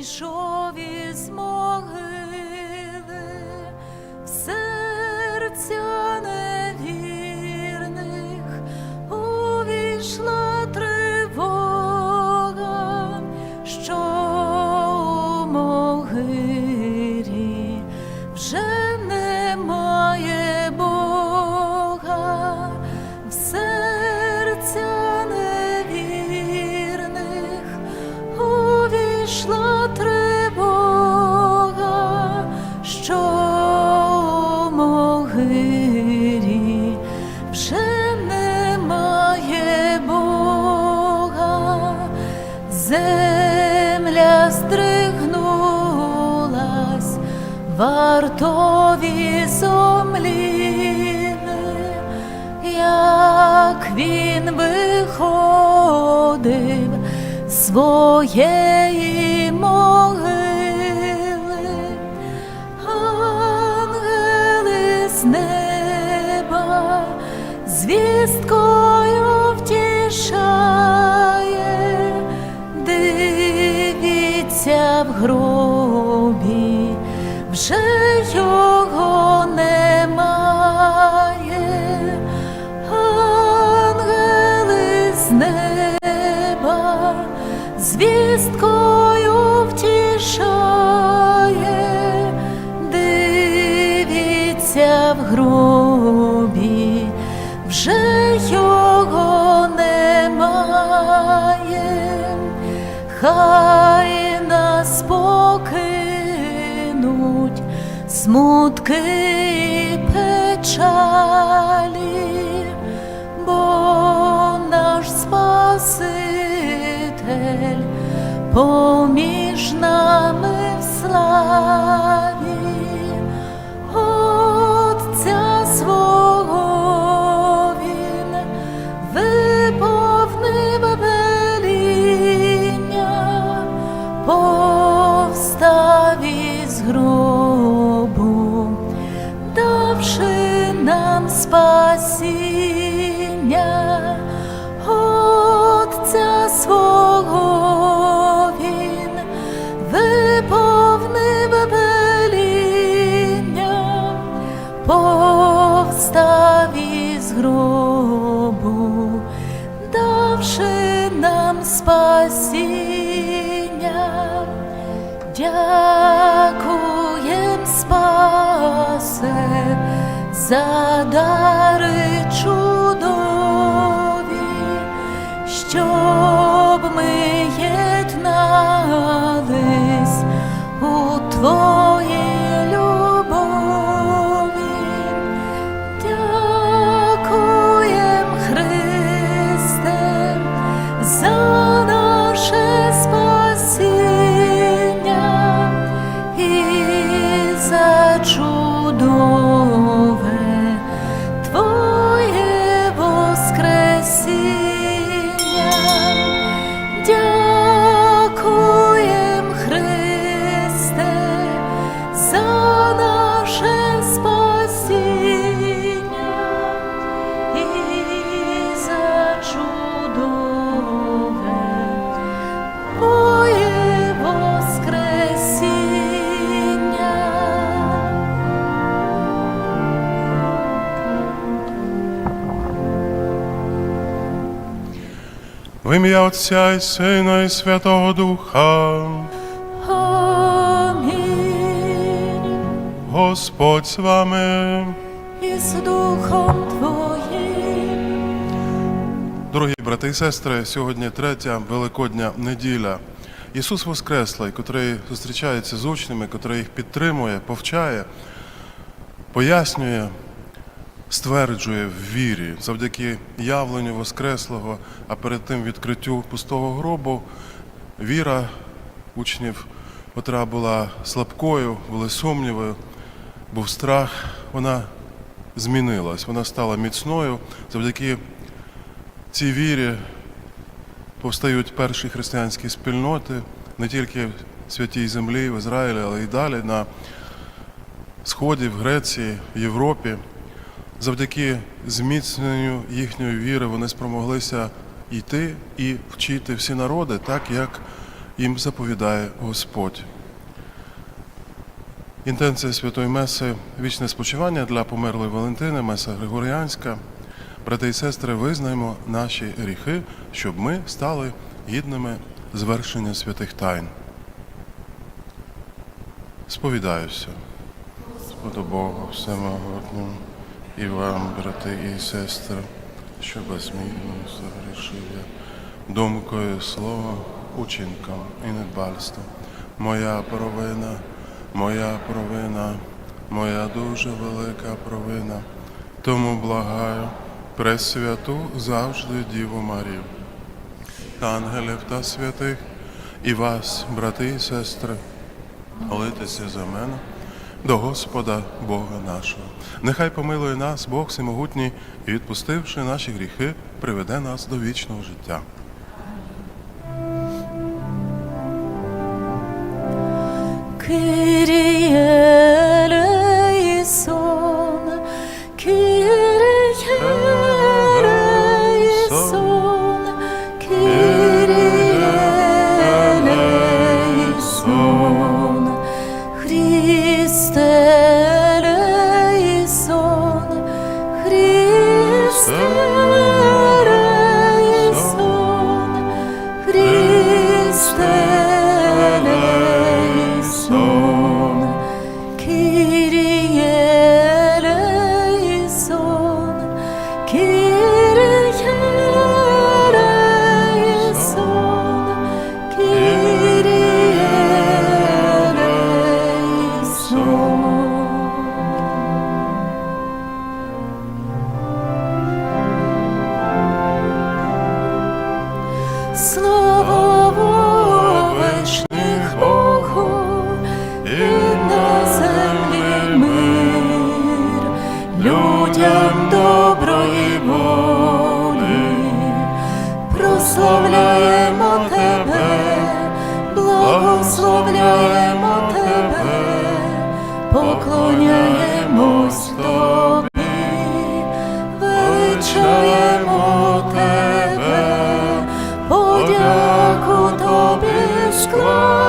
зійшов із могили, в серця невірних увійшла тривога, що у вже немає земля здригнулась, вартові зомліли, як він виходив з в гробі, вже його немає, хай нас покинуть смутки і печалі, бо наш Спаситель поміж нами за дари чудові, щоб ми єднались у Твоїй В ім'я Отця і Сина і Святого Духа, Амінь. Господь з вами. І з Духом Твоїм. Дорогі брати і сестри, сьогодні третя Великодня неділя. Ісус Воскреслий, котрий зустрічається з учнями, котрий їх підтримує, повчає, пояснює, стверджує в вірі. Завдяки явленню Воскреслого, а перед тим відкриттю пустого гробу, віра учнів, котра була слабкою, були сумніви, був страх, вона змінилась, вона стала міцною. Завдяки цій вірі повстають перші християнські спільноти не тільки в святій землі, в Ізраїлі, але й далі на Сході, в Греції, в Європі. Завдяки зміцненню їхньої віри вони спромоглися йти і вчити всі народи, так як їм заповідає Господь. Інтенція Святої Меси вічне спочивання для померлої Валентини, Меса Григоріанська. Брати і сестри, визнаємо наші гріхи, щоб ми стали гідними звершення святих тайн. Сповідаюся. Господу Богу Всемогутньому і вам, брати і сестри, що безмірно загрішив я думкою, словом, учинком і недбальством. Моя провина, моя провина, моя дуже велика провина. Тому благаю пресвяту завжди Діву Марію, ангелів та святих, і вас, брати і сестри, молитеся за мене до Господа Бога нашого. Нехай помилує нас Бог Всемогутній і, відпустивши наші гріхи, приведе нас до вічного життя. Kyrie squall.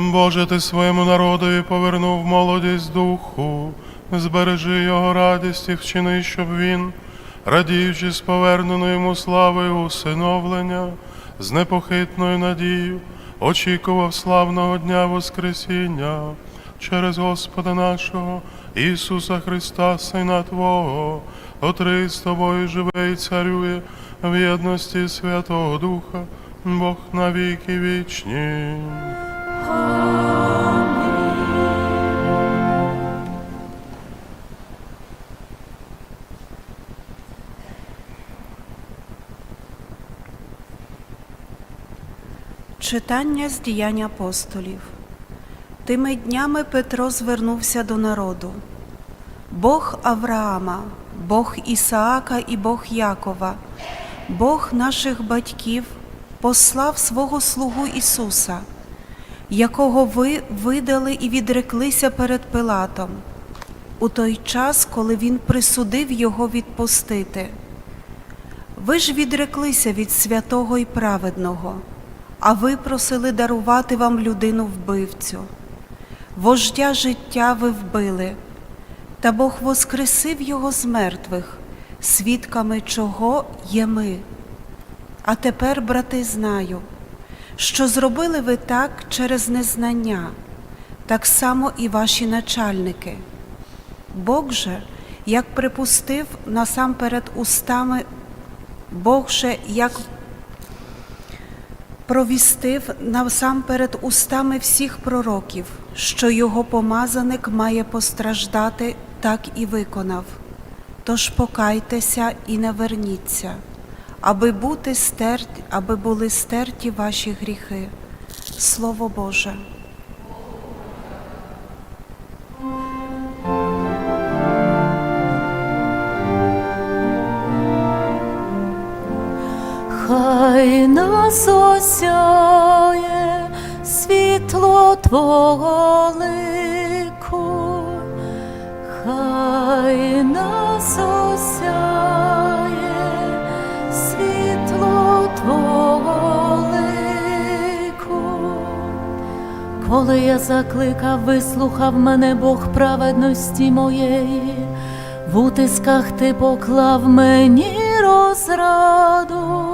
Боже, ти своєму народові повернув молодість духу, збережи його радість і вчини, щоб він, радіючи з поверненою йому славою усиновлення, з непохитною надією, очікував славного дня Воскресіння через Господа нашого Ісуса Христа, Сина Твого, котрий з тобою живе і царює в єдності Святого Духа, Бог навіки вічні. Читання з діянь апостолів. Тими днями Петро звернувся до народу. Бог Авраама, Бог Ісаака і Бог Якова, Бог наших батьків послав свого слугу Ісуса, якого ви видали і відреклися перед Пилатом, у той час, коли Він присудив його відпустити. Ви ж відреклися від святого і праведного, а ви просили дарувати вам людину вбивцю. Вождя життя ви вбили, та Бог воскресив його з мертвих, свідками чого є ми. А тепер, брати, знаю, що зробили ви так через незнання, так само і ваші начальники. Бог же, як припустив насамперед устами Бог же як провістив насамперед устами всіх пророків, що його помазаник має постраждати, так і виконав. Тож покайтеся і не верніться, аби бути стерті, аби були стерті ваші гріхи. Слово Боже. Хай нас осяє світло Твого лику, Коли я закликав, вислухав мене Бог праведності моєї, в утисках ти поклав мені розраду.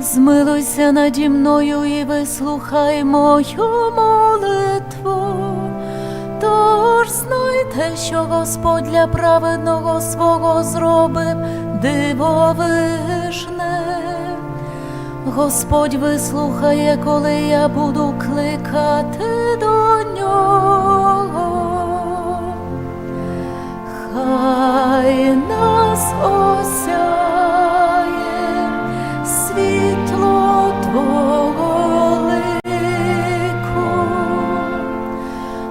Змилуйся наді мною і вислухай мою молитву. Тож знайте, що Господь для праведного свого зробив дивовижне. Господь вислухає, коли я буду кликати до нього. Хай нас осяє світло Твого лику.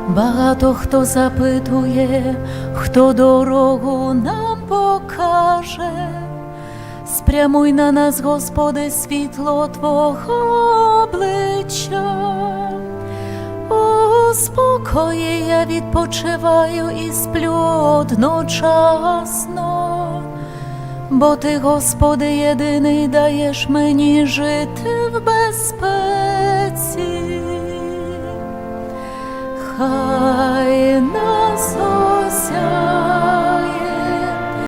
Багато хто запитує, хто дорогу нам покаже. Спрямуй на нас, Господи, світло Твого обличчя. У спокої я відпочиваю і сплю одночасно, бо Ти, Господи, єдиний даєш мені жити в безпеці. Хай нас осяє